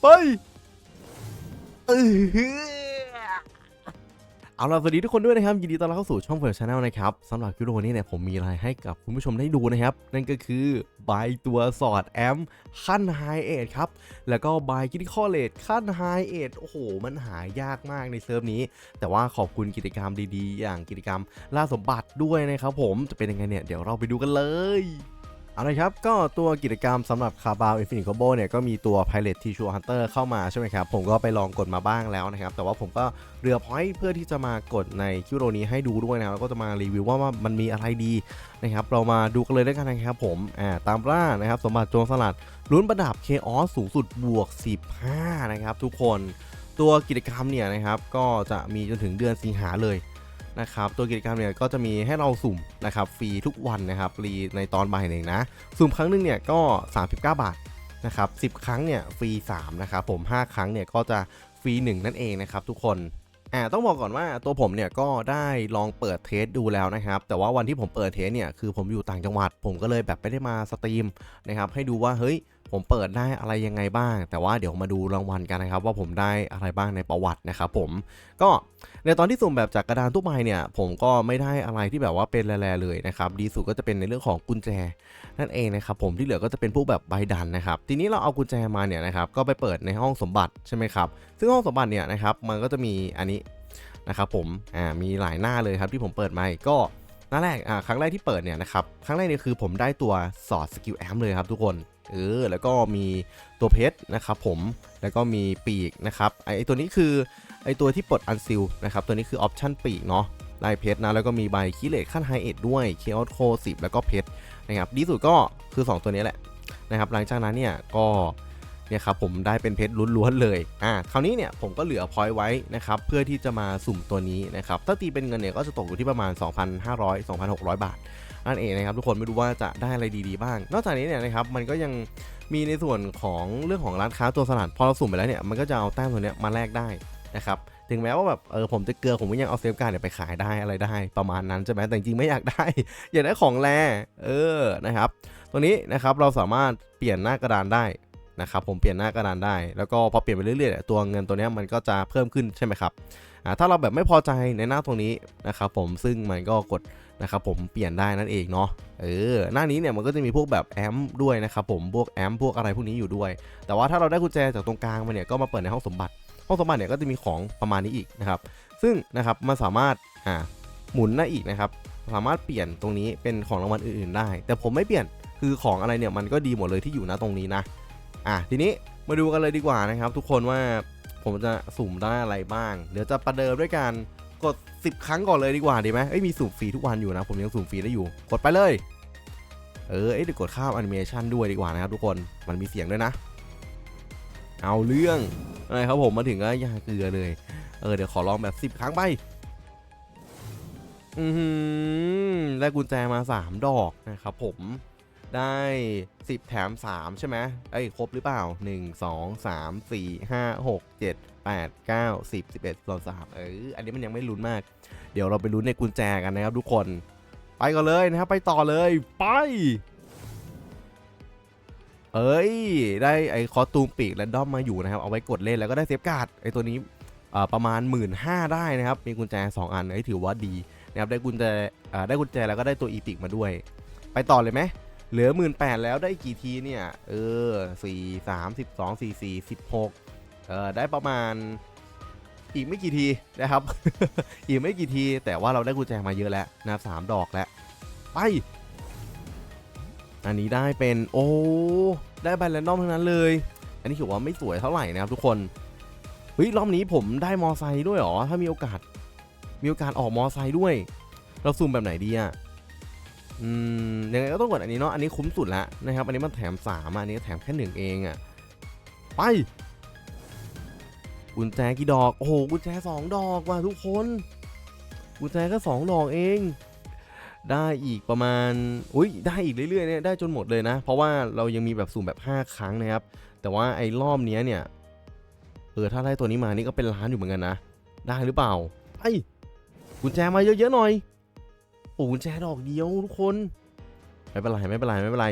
ไปเอาล่ะสวัสดีทุกคนด้วยนะครับยินดีต้อนรับเข้าสู่ช่องเฟิร์สชาแนลนะครับสำหรับคลิปวิดีโอนี้เนี่ยผมมีอะไรให้กับคุณผู้ชมได้ดูนะครับ นั่นก็คือใบตัวสอดแอมขั้นไฮเอทครับ แล้วก็ใบกิทิคอเลตขั้นไฮเอทโอ้โห มันหายากมากในเซิร์ฟนี้ แต่ว่าขอบคุณกิจกรรมดีๆ อย่างกิจกรรมล่าสมบัติด้วยนะครับผมจะเป็นยังไงเนี่ยเดี๋ยวเราไปดูกันเลย เอาละครับ ก็ตัวกิจกรรมสำหรับคาบาวอินฟินิ c โ b โบเนี่ยก็มีตัว Pilot t ชูฮันเตอร์เข้ามาใช่ไหมครับ ผมก็ไปลองกดมาบ้างแล้วนะครับ แต่ว่าผมก็เรือพอยต์เพื่อที่จะมากดในคิวโรนี้ให้ดูด้วยนะครับแล้วก็จะมารีวิวว่าว่ามันมีอะไรดีนะครับ เรามาดูกันเลยด้วยกันนะครับผมอ่าตามล่านะครับ สมบัติโจรสลัดลุ้นประดับเคออสสูงสุดบวก 15 นะครับ ทุกคนตัวกิจกรรมเนี่ยนะครับก็จะมีจนถึงเดือนสิงหาเลย นะครับตัวกิจกรรมเนี่ยก็จะมีให้เราสุ่มนะครับฟรีทุกวันนะครับฟรีในตอนบ่ายเองนะ สุ่มครั้งหนึงเนี่ยก็ 39 บาทนะครับ10 ครั้งเนี่ยฟรี3นะครับผม 5 ครั้งเนี่ยก็จะฟรี 1 นั่นเองนะครับทุกคนอ่าต้องบอกก่อนว่าตัวผมเนี่ยก็ได้ลองเปิดเทสดูแล้วนะครับ แต่ว่าวันที่ผมเปิดเทสเนี่ยคือผมอยู่ต่างจังหวัด ผมก็เลยแบบไม่ได้มาสตรีมนะครับให้ดูว่าเฮ้ย ผมเปิดได้อะไรยังไงบ้าง แต่ว่าเดี๋ยวมาดูรางวัลกันนะครับ ว่าผมได้อะไรบ้างในประวัตินะครับผมก็ในตอนที่สุ่มแบบจากกระดานทั่วไปเนี่ย ผมก็ไม่ได้อะไรที่แบบว่าเป็นแร่ๆเลยนะครับ ดีสุดก็จะเป็นในเรื่องของกุญแจ นั่นเองนะครับผมที่เหลือก็จะเป็นพวกแบบใบดันนะครับ ทีนี้เราเอากุญแจมาเนี่ยนะครับก็ไปเปิดในห้องสมบัติใช่ไหมครับซึ่งห้องสมบัติเนี่ยนะครับมันก็จะมีอันนี้นะครับผมอ่ามีหลายหน้าเลยครับที่ผมเปิดมาก็หน้าแรกอ่าครั้งแรกที่เปิดเนี่ยนะครับครั้งแรกเนี่ยคือผมได้ตัวสอดสกิลแอมเลยครับทุกคน เออแล้วก็มีตัวเพชรนะครับผมแล้วก็มีปีกนะครับไอตัวนี้คือไอตัวที่ปลดอันซิลนะครับตัวนี้คือออปชั่นปีกเนาะลายเพชรนะแล้วก็มีใบคิเลตขั้นไฮเอทด้วยเคออสโคสิบแล้วก็เพชรนะครับดีสุดก็คือ 2 ตัวนี้แหละนะครับหลังจากนั้นเนี่ยก็ เนี่ยครับผมได้เป็นเพชรล้วนๆเลยอ่าคราวนี้เนี่ยผมก็เหลือพอยต์ไว้นะครับเพื่อที่จะมาสุ่มตัวนี้นะครับถ้าตีเป็นเงินเนี่ยก็จะตกอยู่ที่ประมาณ 2,500 2,600 บาทนั่นเองนะครับทุกคนไม่รู้ว่าจะได้อะไรดีๆบ้าง นอกจากนี้เนี่ยนะครับมันก็ยังมีในส่วนของเรื่องของร้านค้าตัวสลัดพอเราสุ่มไปแล้วเนี่ยมันก็จะเอาแต้มตัวเนี้ยมาแลกได้นะครับถึงแม้ว่าแบบเออผมจะเกลือผมก็ยังเอาเซฟการ์ดเนี่ยไปขายได้อะไรได้ ประมาณนั้นใช่ไหมแต่จริงไม่อยากได้ อยากได้ของแรเออนะครับ ตัวนี้นะครับเราสามารถเปลี่ยนหน้ากระดานได้ นะครับผมเปลี่ยนหน้ากระดานได้ แล้วก็พอเปลี่ยนไปเรื่อยๆเนี่ยตัวเงินตัวนี้มันก็จะเพิ่มขึ้นใช่ไหมครับถ้าเราแบบไม่พอใจในหน้าตรงนี้นะครับผมซึ่งมันก็กดนะครับผมเปลี่ยนได้นั่นเองเนาะเออหน้านี้เนี่ยมันก็จะมีพวกแบบแอมด้วยนะครับผมพวกแอมพวกอะไรพวกนี้อยู่ด้วย แต่ว่าถ้าเราได้กุญแจจากตรงกลางมาเนี่ยก็มาเปิดในห้องสมบัติห้องสมบัติเนี่ยก็จะมีของประมาณนี้อีกนะครับซึ่งนะครับมันสามารถอ่าหมุนได้อีกนะครับสามารถเปลี่ยนตรงนี้เป็นของรางวัลอื่นๆได้ แต่ผมไม่เปลี่ยนคือของอะไรเนี่ยมันก็ดีหมดเลยที่อยู่นะตรงนี้นะ อะทีนี้มาดูกันเลยดีกว่านะครับ ทุกคนว่าผมจะสุ่มได้อะไรบ้าง เดี๋ยวจะประเดิมด้วยการกด 10 ครั้งก่อนเลยดีกว่าดีไหมเอ้ยมีสุ่มฟรีทุกวันอยู่นะ ผมยังสุ่มฟรีได้อยู่ กดไปเลย เออเอ้ยเดี๋ยวกดข้ามแอนิเมชันด้วยดีกว่านะครับทุกคนมันมีเสียงด้วยนะ เอาเรื่องอะไรครับผมมาถึงก็ยาเกลือเลยเออเดี๋ยวขอลองแบบ 10 ครั้งไปอือหือได้กุญแจมา 3 ดอกนะครับผม ได้ 10 แถม 3 ใช่ไหมเอ้ครบหรือเปล่า 1 2 3 4 5 6 7 8 9 10 11 12 3เอออันนี้มันยังไม่ลุ้นมาก เดี๋ยวเราไปลุ้นในกุญแจกันนะครับทุกคน ไปก่อนเลยนะครับ ไปต่อเลยไป เอ้ย ได้ไอ้คอตูมปีกแรนดอมมาอยู่นะครับ เอาไว้กดเล่นแล้วก็ได้เซฟการ์ดไอ้ตัวนี้ประมาณ 1 5ื่นได้นะครับ มีกุญแจ 2 อันไอ้ยถือว่าดีนะครับได้กุญแจได้กุญแจแล้วก็ได้ตัวอีพิกมาด้วย ไปต่อเลยไหม เหลือ1 8ื่นแล้วได้กี่ทีเนี่ย เออสี่สามสิบสองสี่สี่สิบหกเออได้ประมาณอีกไม่กี่ทีนะครับ อีกไม่กี่ทีแต่ว่าเราได้กุญแจมาเยอะแล้วนะครับสามดอกแล้ว ไป อันนี้ได้เป็นโอ้ได้ใบแรนดอมทั้งนั้นเลย อันนี้ถือว่าไม่สวยเท่าไหร่นะครับทุกคนเฮ้ยรอบนี้ผมได้มอไซค์ด้วยหรอถ้ามีโอกาส มีโอกาสออกมอไซค์ด้วย เราซูมแบบไหนดีอะ อืมยังไงก็ต้องกดอันนี้เนาะอันนี้คุ้มสุดละนะครับอันนี้มันแถม3อะอันนี้แถมแค่หนึ่งเองอะไปกุญแจกี่ดอกโอ้โหกุญแจสองดอกว่ะทุกคนกุญแจก็สองดอกเอง ได้อีกประมาณอุ้ยได้อีกเรื่อยๆเนี่ยได้จนหมดเลยนะ เพราะว่าเรายังมีแบบสุ่มแบบ 5 ครั้งนะครับ แต่ว่าไอ้รอบนี้เนี่ยเออถ้าได้ตัวนี้มานี่ก็เป็นล้านอยู่เหมือนกันนะ ได้หรือเปล่าไอ้กุญแจมาเยอะๆหน่อย โอ้กุญแจดอกเดียวทุกคน ไม่เป็นไรไม่เป็นไรไม่เป็นไร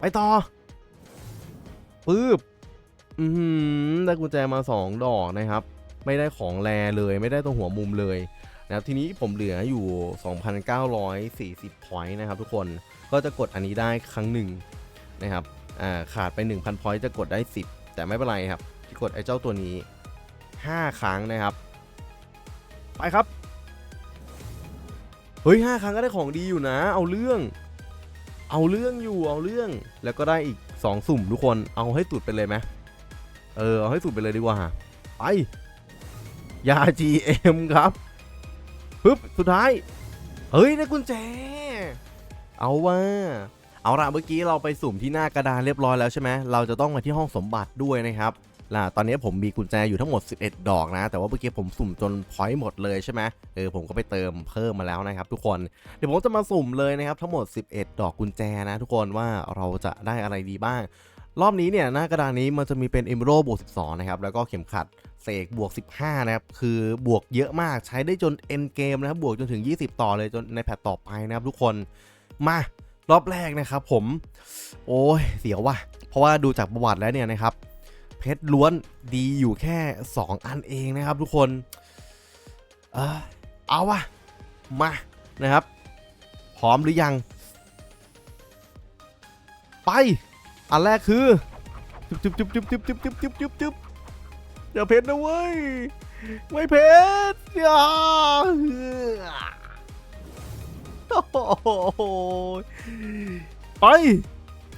ไปต่อปึ๊บอือหือได้กุญแจมา 2 ดอกนะครับ ไม่ได้ของแรเลย ไม่ได้ตรงหัวมุมเลยนะครับทีนี้ผมเหลืออยู่ 2,940พอยต์นะครับทุกคนก็จะกดอันนี้ได้ครั้งหนึ่งนะครับอ่าขาดไป 1,000พอยต์จะกดได้ 10 แต่ไม่เป็นไรครับที่กดไอ้เจ้าตัวนี้ 5 ครั้งนะครับ ไปครับ เฮ้ย5ครั้งก็ได้ของดีอยู่นะ เอาเรื่อง เอาเรื่องอยู่เอาเรื่อง แล้วก็ได้อีก2สุ่มทุกคนเอาให้สุดไปเลยไหมเออเอาให้สุดไปเลยดีกว่าไปยา GM ครับปึ๊บสุดท้ายเฮ้ยได้กุญแจ เอาว่าเอาละเมื่อกี้เราไปสุ่มที่หน้ากระดานเรียบร้อยแล้วใช่ไหมเราจะต้องมาที่ห้องสมบัติด้วยนะครับ ล่ะตอนนี้ผมมีกุญแจอยู่ทั้งหมด 11 ดอกนะ แต่ว่าเมื่อกี้ผมสุ่มจนพอยต์หมดเลยใช่ไหมเออผมก็ไปเติมเพิ่มมาแล้วนะครับทุกคน เดี๋ยวผมจะมาสุ่มเลยนะครับทั้งหมด 11 ดอกกุญแจนะทุกคนว่าเราจะได้อะไรดีบ้าง รอบนี้เนี่ยหน้ากระดานนี้มันจะมีเป็น e m e r a l d บวก12 นะครับ แล้วก็เข็มขัดเสกบวก 15 นะครับ คือบวกเยอะมากใช้ได้จน end game นะครับบวกจนถึง 20 ต่อเลยจนในแพทต่อไปนะครับทุกคนมารอบแรกนะครับผม โอ้ยเสียวว่ะ เพราะว่าดูจากประวัติแล้วเนี่ยนะครับ เพชรล้วนดีอยู่แค่ 2 อันเองนะครับทุกคนเออเอาวะมานะครับ พร้อมหรือยัง ไป อันแรกคือจุ๊บจุ๊บจุ๊บจุ๊บจุ๊บจุ๊บจุ๊บจุ๊บจุ๊บจุ๊บอย่าเพชรนะเว้ยไม่เพชรอย่าโอ้โหไป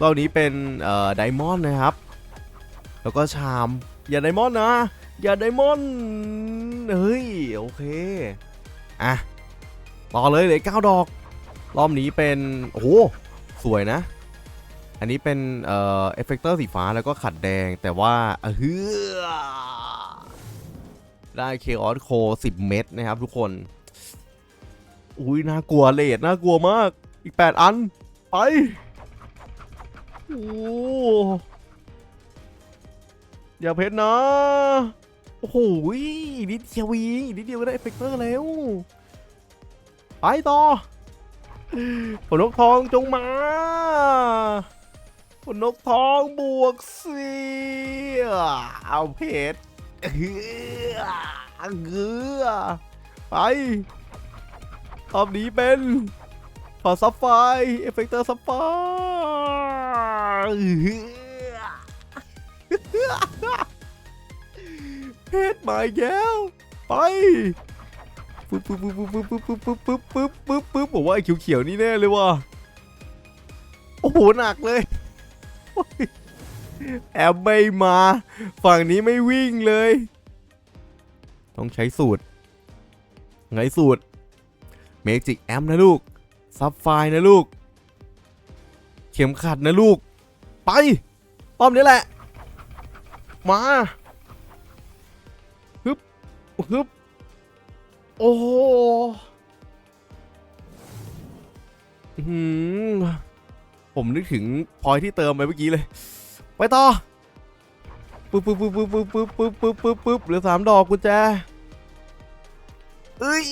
รอบนี้เป็นไดมอนด์นะครับ แล้วก็ชาม อย่าไดมอนด์นะ อย่าไดมอนด์เฮ้ย โอเค อะ ต่อเลยเหลยเก้าดอก รอบนี้เป็น โอ้โห สวยนะ อันนี้เป็น เอ่อ เอฟเฟกเตอร์สีฟ้าแล้วก็ขัดแดงแต่ว่าเออฮือได้เคออสโค10เม็ดนะครับทุกคน อุ้ยน่ากลัวเลดน่ากลัวมาก อีก 8 อัน ไป โอ้ อย่าเพชรนะ โอ้โหนิดเดียววีนิดเดียวก็ได้เอฟเฟกเตอร์แล้ว ไปต่อผลนกทองจงมาผลนกทองบวกเสียเอาเพชรเฮือเฮือไปรอบนี้เป็นขอซับไฟเอฟเฟกเตอร์ซับไฟ เพชรมาอีกแล้ว ไปปึ๊บปึ๊บปึ๊บปึ๊บปึ๊บปึ๊บปึ๊บปึ๊บปึ๊บปึ๊บปึ๊บผมว่าไอ้เขียวๆนี่แน่เลยว่ะโอ้โหหนักเลยแอบไม่มา ฝั่งนี้ไม่วิ่งเลย ต้องใช้สูตร ไงสูตร เมจิกแอมนะลูก ซับไฟนะลูก เข็มขัดนะลูก ไป ป้อมนี้แหละ มา ฮึบโอ้โหผมนึกถึงพอยที่เติมไปเมื่อกี้เลย ไปต่อปึ๊บปึ๊บปึ๊บปึ๊บปึ๊บปึ๊บปึ๊บปึ๊บปึ๊บปึ๊บเหลือสามดอกกุญแจเอ้ย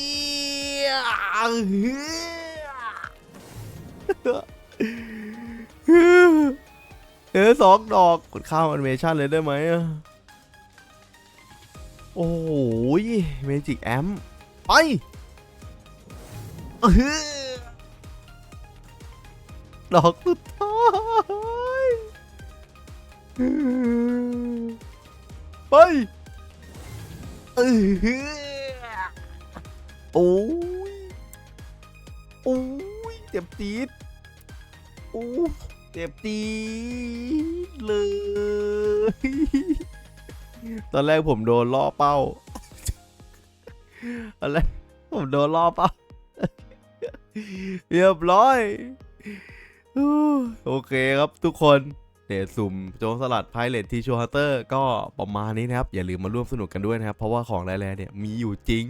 เออสองดอกกดข้ามแอนิเมชันเลยได้ไหมอะ โอ้โหเมจิกแอมไปเออดอกสุดท้ายไปเออโอ้ยโอ้ยเจ็บจี๊ดโอ้เจ็บจี๊ดเลย ตอนแรกผมโดนล่อเป้า ตอนแรกผมโดนล่อเป้า เรียบร้อย โอเคครับทุกคนเดทสุ่มโจรสลัดไพเรตทีชัวฮัตเตอร์ก็ประมาณนี้นะครับ อย่าลืมมาร่วมสนุกกันด้วยนะครับ เพราะว่าของแร่ๆเนี่ยมีอยู่จริง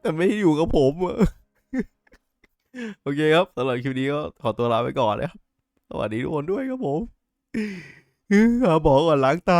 แต่ไม่ได้อยู่กับผมโอเคครับสำหรับคลิปนี้ก็ขอตัวลาไปก่อนนะครับสวัสดีทุกคนด้วยครับผมหาบอกก่อนล้างไต